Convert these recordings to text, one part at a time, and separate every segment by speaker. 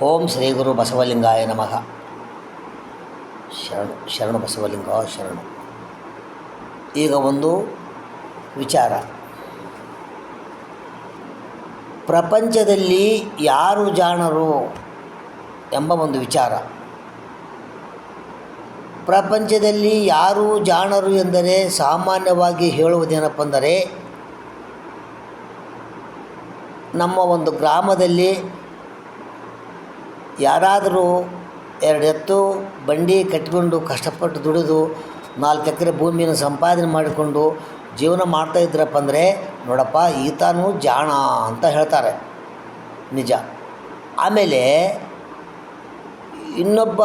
Speaker 1: ಓಂ ಶ್ರೀ ಗುರು ಬಸವಲಿಂಗಾಯ ನಮಃ. ಶರಣು ಶರಣು ಬಸವಲಿಂಗ, ಶರಣು. ಈಗ ಒಂದು ವಿಚಾರ. ಪ್ರಪಂಚದಲ್ಲಿ ಯಾರು ಜಾಣರು ಎಂಬ ಒಂದು ವಿಚಾರ. ಪ್ರಪಂಚದಲ್ಲಿ ಯಾರು ಜಾಣರು ಎಂದರೆ ಸಾಮಾನ್ಯವಾಗಿ ಹೇಳುವುದೇನಪ್ಪ ಅಂದರೆ ನಮ್ಮ ಒಂದು ಗ್ರಾಮದಲ್ಲಿ ಯಾರಾದರೂ ಎರಡು ಎತ್ತು ಬಂಡಿ ಕಟ್ಟಿಕೊಂಡು ಕಷ್ಟಪಟ್ಟು ದುಡಿದು ನಾಲ್ಕು ಎಕರೆ ಭೂಮಿಯನ್ನು ಸಂಪಾದನೆ ಮಾಡಿಕೊಂಡು ಜೀವನ ಮಾಡ್ತಾ ಇದ್ರಪ್ಪ ಅಂದರೆ, ನೋಡಪ್ಪ, ಈತನೂ ಜಾಣ ಅಂತ ಹೇಳ್ತಾರೆ. ನಿಜ. ಆಮೇಲೆ ಇನ್ನೊಬ್ಬ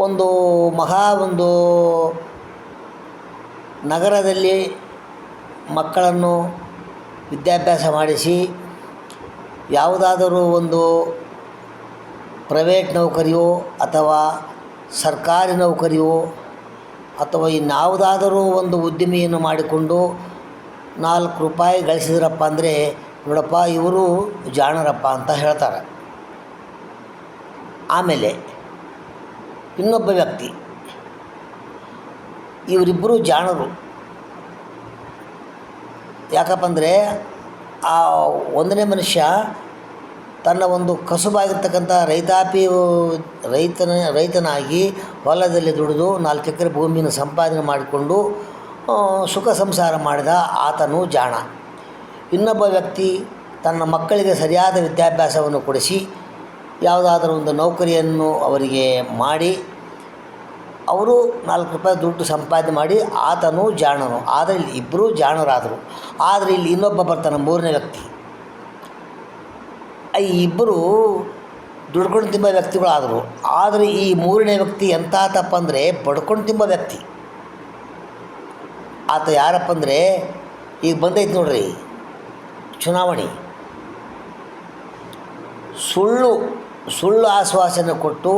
Speaker 1: ಒಂದು ಮಹಾ ಒಂದು ನಗರದಲ್ಲಿ ಮಕ್ಕಳನ್ನು ವಿದ್ಯಾಭ್ಯಾಸ ಮಾಡಿಸಿ ಯಾವುದಾದರೂ ಒಂದು ಪ್ರೈವೇಟ್ ನೌಕರಿಯೋ ಅಥವಾ ಸರ್ಕಾರಿ ನೌಕರಿಯೋ ಅಥವಾ ಇನ್ಯಾವುದಾದರೂ ಒಂದು ಉದ್ದಿಮೆಯನ್ನು ಮಾಡಿಕೊಂಡು ನಾಲ್ಕು ರೂಪಾಯಿ ಗಳಿಸಿದ್ರಪ್ಪ ಅಂದರೆ, ನೋಡಪ್ಪ, ಇವರು ಜಾಣರಪ್ಪ ಅಂತ ಹೇಳ್ತಾರೆ. ಆಮೇಲೆ ಇನ್ನೊಬ್ಬ ವ್ಯಕ್ತಿ, ಇವರಿಬ್ಬರು ಜಾಣರು. ಯಾಕಪ್ಪ ಅಂದರೆ, ಆ ಒಂದನೇ ಮನುಷ್ಯ ತನ್ನ ಒಂದು ಕಸುಬಾಗಿರ್ತಕ್ಕಂಥ ರೈತಾಪಿ, ರೈತನ, ರೈತನಾಗಿ ಹೊಲದಲ್ಲಿ ದುಡಿದು ನಾಲ್ಕು ಎಕರೆ ಭೂಮಿಯನ್ನು ಸಂಪಾದನೆ ಮಾಡಿಕೊಂಡು ಸುಖ ಸಂಸಾರ ಮಾಡಿದ ಆತನು ಜಾಣ. ಇನ್ನೊಬ್ಬ ವ್ಯಕ್ತಿ ತನ್ನ ಮಕ್ಕಳಿಗೆ ಸರಿಯಾದ ವಿದ್ಯಾಭ್ಯಾಸವನ್ನು ಕೊಡಿಸಿ, ಯಾವುದಾದ್ರೂ ಒಂದು ನೌಕರಿಯನ್ನು ಅವರಿಗೆ ಮಾಡಿ, ಅವರು ನಾಲ್ಕು ರೂಪಾಯಿ ದುಡ್ಡು ಸಂಪಾದನೆ ಮಾಡಿ ಆತನು ಜಾಣನು. ಆದರೆ ಇಲ್ಲಿ ಇಬ್ಬರೂ ಜಾಣರಾದರು. ಆದರೆ ಇಲ್ಲಿ ಇನ್ನೊಬ್ಬ ಬರ್ತಾನೆ ಮೂರನೇ ವ್ಯಕ್ತಿ. ಈ ಇಬ್ಬರು ದುಡ್ಕೊಂಡು ತಿಂಬ ವ್ಯಕ್ತಿಗಳಾದರು. ಆದರೆ ಈ ಮೂರನೇ ವ್ಯಕ್ತಿ ಎಂತಾತಪ್ಪ ಅಂದರೆ ಬಡ್ಕೊಂಡು ತಿಂಬ ವ್ಯಕ್ತಿ. ಆತ ಯಾರಪ್ಪ ಅಂದರೆ ಈಗ ಬಂದೈತೆ ನೋಡ್ರಿ, ಚುನಾವಣೆ. ಸುಳ್ಳು ಸುಳ್ಳು ಆಶ್ವಾಸನೆ ಕೊಟ್ಟು,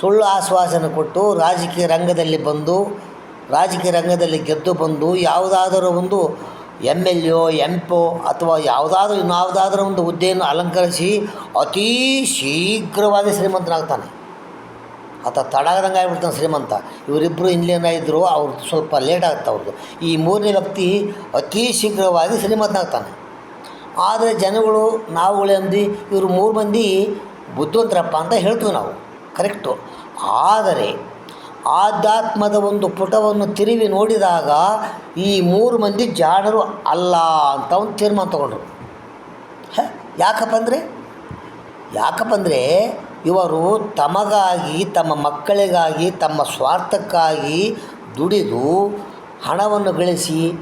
Speaker 1: ಸುಳ್ಳು ಆಶ್ವಾಸನೆ ಕೊಟ್ಟು ರಾಜಕೀಯ ರಂಗದಲ್ಲಿ ಬಂದು, ರಾಜಕೀಯ ರಂಗದಲ್ಲಿ ಗೆದ್ದು ಬಂದು, ಯಾವುದಾದರೂ ಒಂದು ಎಂ ಎಲ್ ಎ ಎಂ ಪೊ ಅಥವಾ ಯಾವುದಾದ್ರೂ ಇನ್ನಾವುದಾದ್ರೂ ಒಂದು ಹುದ್ದೆಯನ್ನು ಅಲಂಕರಿಸಿ ಅತೀ ಶೀಘ್ರವಾಗಿ ಶ್ರೀಮಂತನಾಗ್ತಾನೆ. ಆತ ತಡಾಗದಂಗೆ ಆಗಿಬಿಡ್ತಾನೆ ಶ್ರೀಮಂತ. ಇವರಿಬ್ಬರು ಇದ್ದರು ಅವ್ರದ್ದು ಸ್ವಲ್ಪ ಲೇಟ್ ಆಗುತ್ತೆ ಅವ್ರದ್ದು ಈ ಮೂರನೇ ವ್ಯಕ್ತಿ ಅತೀ ಶೀಘ್ರವಾಗಿ ಶ್ರೀಮಂತನಾಗ್ತಾನೆ. ಆದರೆ ಜನಗಳು ನಾವುಗಳಂದು ಇವರು ಮೂರು ಮಂದಿ ಬುದ್ಧಿವಂತರಪ್ಪ ಅಂತ ಹೇಳ್ತೀವಿ ನಾವು. ಕರೆಕ್ಟು ಆದರೆ ಆಧ್ಯಾತ್ಮದ ಒಂದು ಪುಟವನ್ನು ತಿರುವಿ ನೋಡಿದಾಗ ಈ ಮೂರು ಮಂದಿ ಜಾಣರು ಅಲ್ಲ ಅಂತ ಒಂದು ತೀರ್ಮಾನ ತಗೊಂಡ್ರು. ಯಾಕಪ್ಪ ಅಂದರೆ? ಯಾಕಪ್ಪ ಅಂದರೆ ಇವರು ತಮಗಾಗಿ, ತಮ್ಮ ಮಕ್ಕಳಿಗಾಗಿ, ತಮ್ಮ ಸ್ವಾರ್ಥಕ್ಕಾಗಿ ದುಡಿದು ಹಣವನ್ನು ಗಳಿಸಿ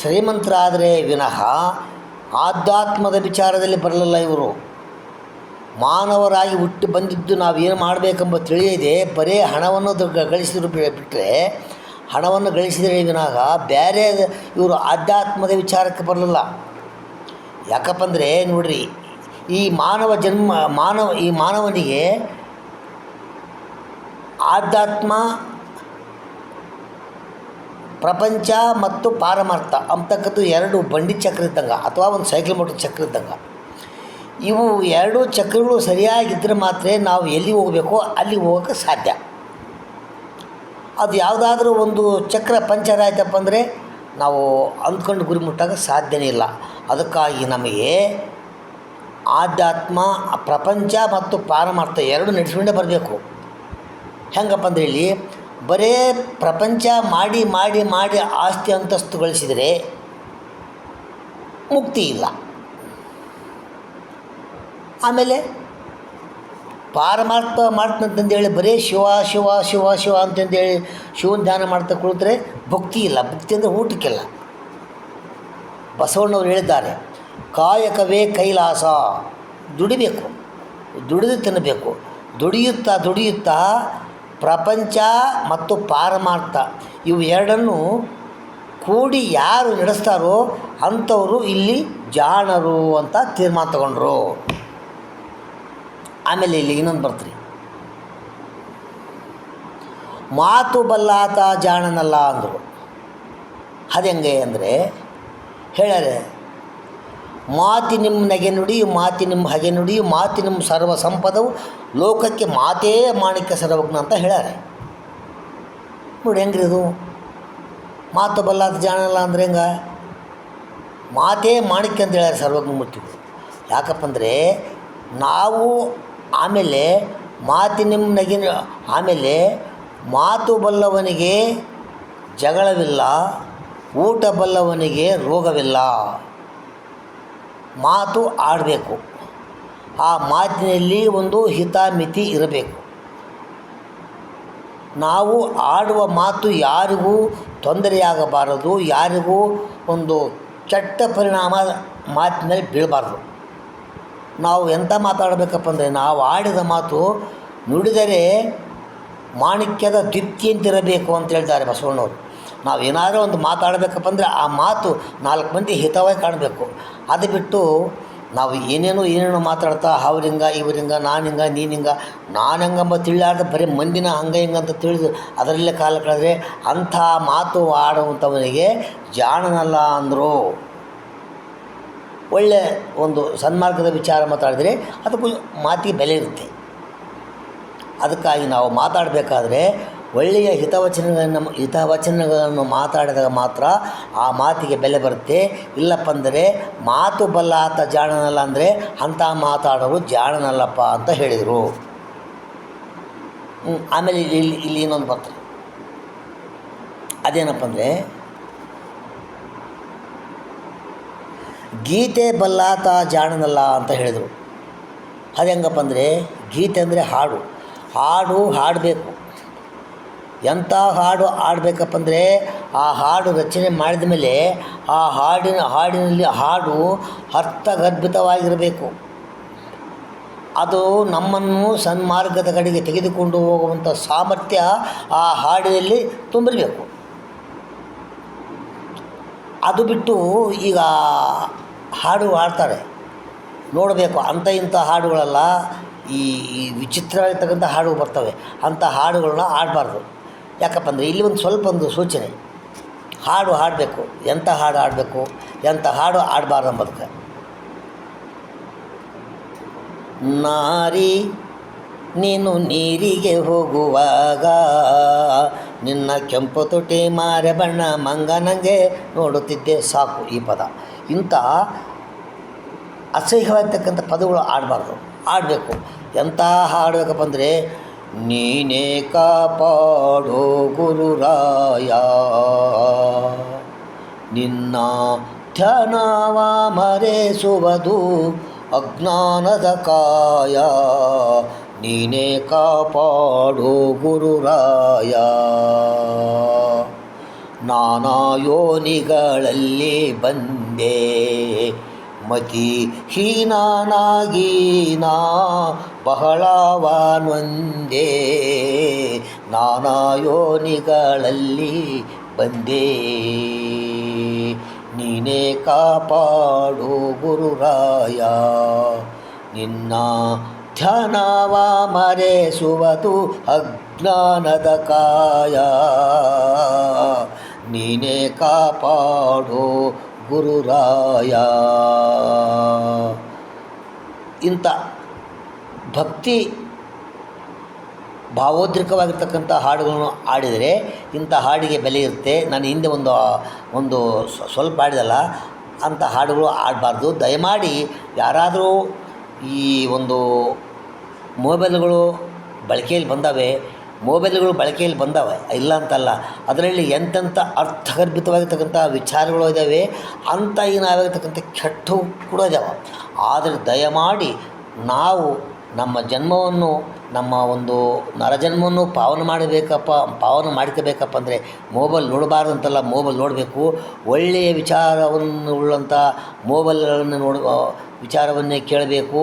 Speaker 1: ಶ್ರೀಮಂತರಾದರೆ ವಿನಃ ಆಧ್ಯಾತ್ಮದ ವಿಚಾರದಲ್ಲಿ ಬರಲಿಲ್ಲ ಇವರು. ಮಾನವರಾಗಿ ಹುಟ್ಟಿ ಬಂದಿದ್ದು ನಾವು ಏನು ಮಾಡಬೇಕೆಂಬ ತಿಳಿಯದೆ ಬರೀ ಹಣವನ್ನು ಗಳಿಸಿದ್ರು ಬಿಟ್ಟರೆ ಹಣವನ್ನು ಗಳಿಸಿದರೆ ವಿನಾಗ ಬೇರೆ ಇವರು ಆಧ್ಯಾತ್ಮದ ವಿಚಾರಕ್ಕೆ ಬರಲಿಲ್ಲ. ಯಾಕಪ್ಪ ಅಂದರೆ ನೋಡ್ರಿ, ಈ ಮಾನವ ಜನ್ಮ, ಮಾನವ, ಈ ಮಾನವನಿಗೆ ಆಧ್ಯಾತ್ಮ, ಪ್ರಪಂಚ ಮತ್ತು ಪಾರಮಾರ್ಥ ಅಂತಕ್ಕಂಥ ಎರಡು ಬಂಡಿ ಚಕ್ರ ಇದ್ದಂಗೆ, ಅಥವಾ ಒಂದು ಸೈಕಲ್ ಮೋಟರ್ ಚಕ್ರ ಇದ್ದಂಗೆ. ಇವು ಎರಡೂ ಚಕ್ರಗಳು ಸರಿಯಾಗಿದ್ದರೆ ಮಾತ್ರ ನಾವು ಎಲ್ಲಿ ಹೋಗಬೇಕೋ ಅಲ್ಲಿ ಹೋಗೋಕ್ಕೆ ಸಾಧ್ಯ. ಅದು ಯಾವುದಾದ್ರೂ ಒಂದು ಚಕ್ರ ಪಂಚರ್ ಆಯ್ತಪ್ಪ ಅಂದರೆ ನಾವು ಅಂದ್ಕೊಂಡು ಗುರಿ ಮುಟ್ಟಾಗ ಸಾಧ್ಯನೇ ಇಲ್ಲ. ಅದಕ್ಕಾಗಿ ನಮಗೆ ಆಧ್ಯಾತ್ಮ, ಪ್ರಪಂಚ ಮತ್ತು ಪಾರಮಾರ್ಥ ಎರಡು ನಡೆಸ್ಕೊಂಡೇ ಬರಬೇಕು. ಹೆಂಗಪ್ಪ ಅಂದರೆ ಇಲ್ಲಿ ಬರೇ ಪ್ರಪಂಚ ಮಾಡಿ ಮಾಡಿ ಮಾಡಿ ಆಸ್ತಿ ಅಂತಸ್ತು ಗಳಿಸಿದರೆ ಮುಕ್ತಿ ಇಲ್ಲ. ಆಮೇಲೆ ಪಾರಮಾರ್ಥ ಮಾಡ್ತಂತಂದೇಳಿ ಬರೀ ಶಿವ ಶಿವ ಶಿವ ಶಿವ ಅಂತಂದೇಳಿ ಶಿವನ ಧ್ಯಾನ ಮಾಡ್ತಾ ಕುಳಿತರೆ ಭಕ್ತಿ ಇಲ್ಲ. ಭಕ್ತಿ ಅಂದರೆ ಊಟಕ್ಕಿಲ್ಲ. ಬಸವಣ್ಣವ್ರು ಹೇಳಿದ್ದಾರೆ, ಕಾಯಕವೇ ಕೈಲಾಸ, ದುಡಿಬೇಕು, ದುಡಿದು ತಿನ್ನಬೇಕು. ದುಡಿಯುತ್ತಾ ದುಡಿಯುತ್ತಾ ಪ್ರಪಂಚ ಮತ್ತು ಪಾರಮಾರ್ಥ ಇವು ಎರಡನ್ನು ಕೂಡಿ ಯಾರು ನಡೆಸ್ತಾರೋ ಅಂಥವರು ಇಲ್ಲಿ ಜಾಣರು ಅಂತ ತೀರ್ಮಾನ ತಗೊಂಡ್ರು. ಆಮೇಲೆ ಇಲ್ಲಿ ಇನ್ನೊಂದು ಬರ್ತ್ರಿ. ಮಾತು ಬಲ್ಲಾತ ಜಾಣನಲ್ಲ ಅಂದರು. ಅದು ಹೆಂಗೆ ಅಂದರೆ, ಹೇಳ್ಯಾರೆ, ಮಾತಿ ನಿಮ್ಮ ನಗೆ ನುಡಿ, ಮಾತಿ ನಿಮ್ಮ ಹಗೆ ನುಡಿ, ಮಾತಿ ನಿಮ್ಮ ಸರ್ವ ಸಂಪದವು, ಲೋಕಕ್ಕೆ ಮಾತೇ ಮಾಣಿಕ್ಯ ಸರ್ವಜ್ಞ ಅಂತ ಹೇಳಾರೆ ನೋಡಿ ಹೆಂಗ್ರಿ ಅದು ಮಾತು ಬಲ್ಲಾತ ಜಾಣಲ್ಲ ಅಂದ್ರೆ ಹೆಂಗ? ಮಾತೇ ಮಾಣಿಕ್ಯ ಅಂತ ಹೇಳ್ಯಾರ ಸರ್ವಜ್ಞ ಮೂರ್ತಿಗಳು ಯಾಕಪ್ಪ ಅಂದರೆ, ನಾವು ಆಮೇಲೆ ಮಾತಿ ನಿಮ್ಮ ನಗಿನ, ಆಮೇಲೆ ಮಾತು ಬಲ್ಲವನಿಗೆ ಜಗಳವಿಲ್ಲ, ಊಟ ಬಲ್ಲವನಿಗೆ ರೋಗವಿಲ್ಲ. ಮಾತು ಆಡಬೇಕು. ಆ ಮಾತಿನಲ್ಲಿ ಒಂದು ಹಿತಾಮಿತಿ ಇರಬೇಕು. ನಾವು ಆಡುವ ಮಾತು ಯಾರಿಗೂ ತೊಂದರೆಯಾಗಬಾರದು, ಯಾರಿಗೂ ಒಂದು ಕೆಟ್ಟ ಪರಿಣಾಮ ಮಾತಿನಲ್ಲಿ ಬೀಳಬಾರ್ದು. ನಾವು ಎಂಥ ಮಾತಾಡಬೇಕಪ್ಪ ಅಂದರೆ ನಾವು ಆಡಿದ ಮಾತು ನುಡಿದರೆ ಮಾಣಿಕ್ಯದ ದ್ವಿತ್ಯಂತಿರಬೇಕು ಅಂತ ಹೇಳ್ತಾರೆ ಬಸವಣ್ಣವರು. ನಾವು ಏನಾದರೂ ಒಂದು ಮಾತಾಡಬೇಕಪ್ಪ ಅಂದರೆ ಆ ಮಾತು ನಾಲ್ಕು ಮಂದಿ ಹಿತವಾಗಿ ಕಾಣಬೇಕು. ಅದು ಬಿಟ್ಟು ನಾವು ಏನೇನೋ ಏನೇನೋ ಮಾತಾಡ್ತಾ ಅವ್ರಿಂಗ ನೀನು ಹಿಂಗ ನಾನು ಹಂಗಂಬ ತಿಳಿಯಾರ್ದ ಬರೀ ಮಂದಿನ ಹಂಗ ಹಿಂಗ ಅಂತ ತಿಳಿದು ಅದರಲ್ಲೇ ಕಾಲ ಕಳೆದ್ರೆ ಅಂಥ ಮಾತು ಆಡುವಂಥವನಿಗೆ ಜಾಣನಲ್ಲ ಅಂದರು. ಒಳ್ಳೆ ಒಂದು ಸನ್ಮಾರ್ಗದ ವಿಚಾರ ಮಾತಾಡಿದರೆ ಅದಕ್ಕೂ ಮಾತಿಗೆ ಬೆಲೆ ಇರುತ್ತೆ. ಅದಕ್ಕಾಗಿ ನಾವು ಮಾತಾಡಬೇಕಾದ್ರೆ ಒಳ್ಳೆಯ ಹಿತವಚನಗಳನ್ನು ಹಿತವಚನಗಳನ್ನು ಮಾತಾಡಿದಾಗ ಮಾತ್ರ ಆ ಮಾತಿಗೆ ಬೆಲೆ ಬರುತ್ತೆ. ಇಲ್ಲಪ್ಪ ಅಂದರೆ ಮಾತು ಬಲ್ಲ ಆತ ಜಾಣನಲ್ಲ ಅಂದರೆ ಅಂಥ ಮಾತಾಡೋರು ಜಾಣನಲ್ಲಪ್ಪ ಅಂತ ಹೇಳಿದರು. ಆಮೇಲೆ ಇಲ್ಲಿ ಇಲ್ಲಿ ಇನ್ನೊಂದು ಬರ್ತದೆ ಅದೇನಪ್ಪ ಅಂದರೆ ಗೀತೆ ಬಲ್ಲಾತ ಜಾಣನಲ್ಲ ಅಂತ ಹೇಳಿದರು. ಅದು ಹೆಂಗಪ್ಪ ಅಂದರೆ ಗೀತೆ ಅಂದರೆ ಹಾಡು. ಹಾಡು ಹಾಡಬೇಕು. ಎಂಥ ಹಾಡು ಹಾಡಬೇಕಪ್ಪ ಅಂದರೆ ಆ ಹಾಡು ರಚನೆ ಮಾಡಿದ ಮೇಲೆ ಆ ಹಾಡಿನ ಹಾಡಿನಲ್ಲಿ ಹಾಡು ಅರ್ಥಗರ್ಭಿತವಾಗಿರಬೇಕು. ಅದು ನಮ್ಮನ್ನು ಸನ್ಮಾರ್ಗದ ಕಡೆಗೆ ತೆಗೆದುಕೊಂಡು ಹೋಗುವಂಥ ಸಾಮರ್ಥ್ಯ ಆ ಹಾಡಿನಲ್ಲಿ ತುಂಬಿರಬೇಕು. ಅದು ಬಿಟ್ಟು ಈಗ ಹಾಡು ಹಾಡ್ತಾರೆ. ನೋಡಬೇಕು, ಅಂಥ ಇಂಥ ಹಾಡುಗಳೆಲ್ಲ ಈ ಈ ವಿಚಿತ್ರವಾಗಿರ್ತಕ್ಕಂಥ ಹಾಡುಗಳು ಬರ್ತವೆ. ಅಂಥ ಹಾಡುಗಳನ್ನ ಹಾಡಬಾರ್ದು. ಯಾಕಪ್ಪ ಅಂದರೆ ಇಲ್ಲಿ ಒಂದು ಸ್ವಲ್ಪ ಒಂದು ಸೂಚನೆ. ಹಾಡು ಹಾಡಬೇಕು, ಎಂಥ ಹಾಡು ಹಾಡಬೇಕು, ಎಂಥ ಹಾಡು ಆಡಬಾರ್ದು ಅಂಬದಕ್ಕೆ. ನಾರಿ, ನೀನು ನೀರಿಗೆ ಹೋಗುವಾಗ ನಿನ್ನ ಕೆಂಪು ತುಟಿ ಮಾರೆ ಬಣ್ಣ ಮಂಗನಂಗೆ ನೋಡುತ್ತಿದ್ದೆ ಸಾಕು ಈ ಪದ. ಇಂಥ ಅಸಹ್ಯವಾಗಿರ್ತಕ್ಕಂಥ ಪದಗಳು ಆಡಬಾರ್ದು. ಆಡಬೇಕು. ಎಂಥ ಹಾಡಬೇಕಪ್ಪ ಅಂದರೆ, ನೀನೇ ಕಾಪಾಡೋ ಗುರುರಾಯ. ನಿನ್ನ ಧ್ಯಾನವ ಮರೆಸುವುದು ಅಜ್ಞಾನದ ಕಾಯ. ನೀನೇ ಕಾಪಾಡೋ ಗುರುರಾಯ. ನಾನಾ ಯೋನಿಗಳಲ್ಲಿ ಬಂದೆ ಮತಿ ಹೀನಾನಾಗಿ ನಾ ಬಹಳವಾನೊಂದೇ ನಾನಾ ಯೋನಿಗಳಲ್ಲಿ ಬಂದೆ. ನೀನೇ ಕಾಪಾಡು ಗುರುರಾಯ. ನಿನ್ನ ಧ್ಯಾನವ ಮರೆಸುವುದು ಅಜ್ಞಾನದ ಕಾಯ. ನೀನೇ ಕಾಪಾಡು ಗುರುರಾಯ. ಇಂಥ ಭಕ್ತಿ ಭಾವೋದ್ರಿಕವಾಗಿರ್ತಕ್ಕಂಥ ಹಾಡುಗಳನ್ನು ಆಡಿದರೆ ಇಂಥ ಹಾಡಿಗೆ ಬೆಲೆ ಇರುತ್ತೆ. ನಾನು ಹಿಂದೆ ಒಂದು ಒಂದು ಸ್ವಲ್ಪ ಆಡಿದಲ್ಲ ಅಂಥ ಹಾಡುಗಳು ಆಡಬಾರ್ದು ದಯಮಾಡಿ ಯಾರಾದರೂ ಈ ಒಂದು ಮೊಬೈಲ್ಗಳು ಬಳಕೆಯಲ್ಲಿ ಬಂದಾವೆ ಮೊಬೈಲ್ಗಳು ಬಳಕೆಯಲ್ಲಿ ಬಂದಾವೆ? ಇಲ್ಲ ಅಂತಲ್ಲ. ಅದರಲ್ಲಿ ಎಂತೆಂಥ ಅರ್ಥಗರ್ಭಿತವಾಗಿರ್ತಕ್ಕಂಥ ವಿಚಾರಗಳು ಇದ್ದಾವೆ ಅಂತ ಏನಾಗಿರ್ತಕ್ಕಂಥ ಕೆಟ್ಟು ಕೂಡ ಇದಾವೆ. ಆದರೆ ದಯಮಾಡಿ ನಾವು ನಮ್ಮ ಜನ್ಮವನ್ನು, ನಮ್ಮ ಒಂದು ನರಜನ್ಮವನ್ನು ಪಾವನ ಮಾಡಬೇಕಪ್ಪ, ಪಾವನ ಮಾಡ್ಕೋಬೇಕಪ್ಪ ಅಂದರೆ ಮೊಬೈಲ್ ನೋಡಬಾರ್ದು ಅಂತಲ್ಲ, ಮೊಬೈಲ್ ನೋಡಬೇಕು. ಒಳ್ಳೆಯ ವಿಚಾರವನ್ನು ಉಳ್ಳಂಥ ಮೊಬೈಲ್ಗಳನ್ನು ನೋಡ ವಿಚಾರವನ್ನೇ ಕೇಳಬೇಕು,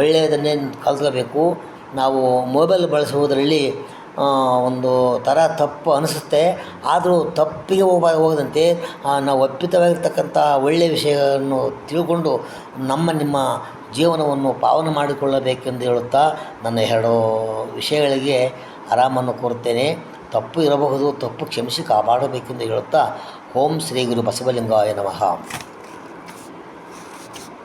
Speaker 1: ಒಳ್ಳೆಯದನ್ನೇ ಕಲ್ತ್ಕೋಬೇಕು ನಾವು ಮೊಬೈಲ್ ಬಳಸುವುದರಲ್ಲಿ ಒಂದು ಥರ ತಪ್ಪು ಅನಿಸುತ್ತೆ. ಆದರೂ ತಪ್ಪಿಗೆ ಹೋಗ ಹೋಗದಂತೆ ನಾವು ಒಪ್ಪಿತವಾಗಿರ್ತಕ್ಕಂಥ ಒಳ್ಳೆಯ ವಿಷಯವನ್ನು ತಿಳ್ಕೊಂಡು ನಮ್ಮ, ನಿಮ್ಮ ಜೀವನವನ್ನು ಪಾವನ ಮಾಡಿಕೊಳ್ಳಬೇಕೆಂದು ಹೇಳುತ್ತಾ ನನ್ನ ಎರಡು ವಿಷಯಗಳಿಗೆ ಆರಾಮನ್ನು ಕೋರುತ್ತೇನೆ. ತಪ್ಪು ಇರಬಹುದು, ತಪ್ಪು ಕ್ಷಮಿಸಿ ಕಾಪಾಡಬೇಕೆಂದು ಹೇಳುತ್ತಾ, ಓಂ ಶ್ರೀ ಗುರು ಬಸವಲಿಂಗಾಯ ನಮಃ.